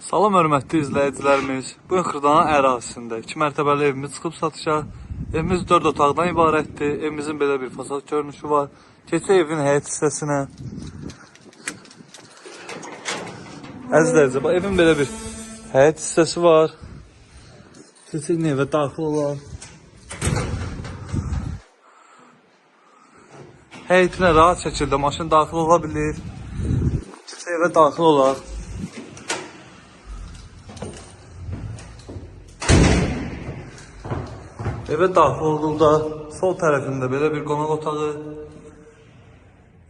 Salam hörmətli izləyicilərimiz. Bu gün Xırdalan ərazisində 2 mərtəbəli evimiz çıxıb satışa. Evimiz 4 otaqdan ibarətdir. Evimizin belə bir fasad görünüşü var. Keçək evin həyət hissəsinə. Əzizlərcə, bax evin belə bir həyət hissəsi var. Keçək evə daxil olaq. Həyətinə rahat şəkildə maşın daxil ola bilir. Keçək evə daxil olaq. Evə daxil olduqda sol tərəfində belə bir qonaq otağı.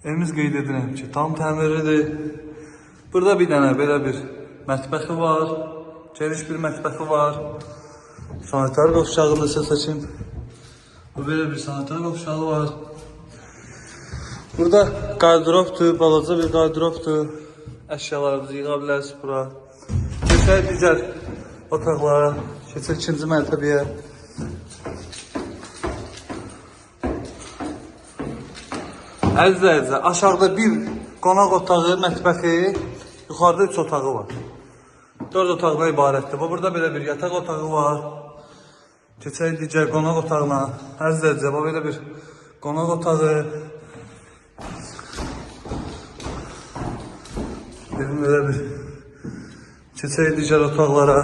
Evimiz qeyd edirəm ki, tam təmirlidir. Burada bir dənə belə bir mətbəxi var. Geniş bir mətbəxi var. Sanitar qovşağını sizə seçim. Bu belə bir sanitar qovşağı var. Burada qardıropdur, balaca bir qardıropdur. Əşyalarınızı yığa bilərsiniz bura. Keçək digər otaqlara, keçək ikinci mərtəbəyə. Əzizlər, aşağıda bir qonaq otağı, mətbəxi, yuxarıda üç otağı var. Dörd otaqdan ibarətdir. Bu burada belə bir yataq otağı var. Keçək digər qonaq otağına. Əzizlər, bu belə bir qonaq otağı. Evin belə bir keçək digər otaqlara.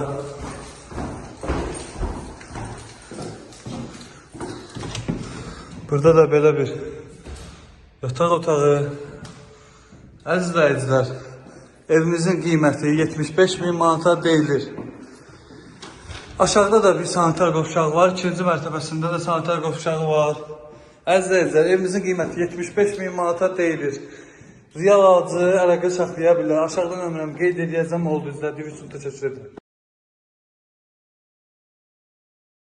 Burada da belə bir yataq otağı. Əziz izləyicilər, evimizin qiyməti 75 min manata deyilir. Aşağıda da bir sanitar qovşağı var. ikinci mərtəbəsində də sanitar qovşağı var. Əziz izləyicilər, evimizin qiyməti 75 min manata deyilir. Real alıcı əlaqə saxlaya bilər. Aşağıda nömrəmi qeyd edəcəm oldu izlədiyiniz üçün təşəkkür edirəm.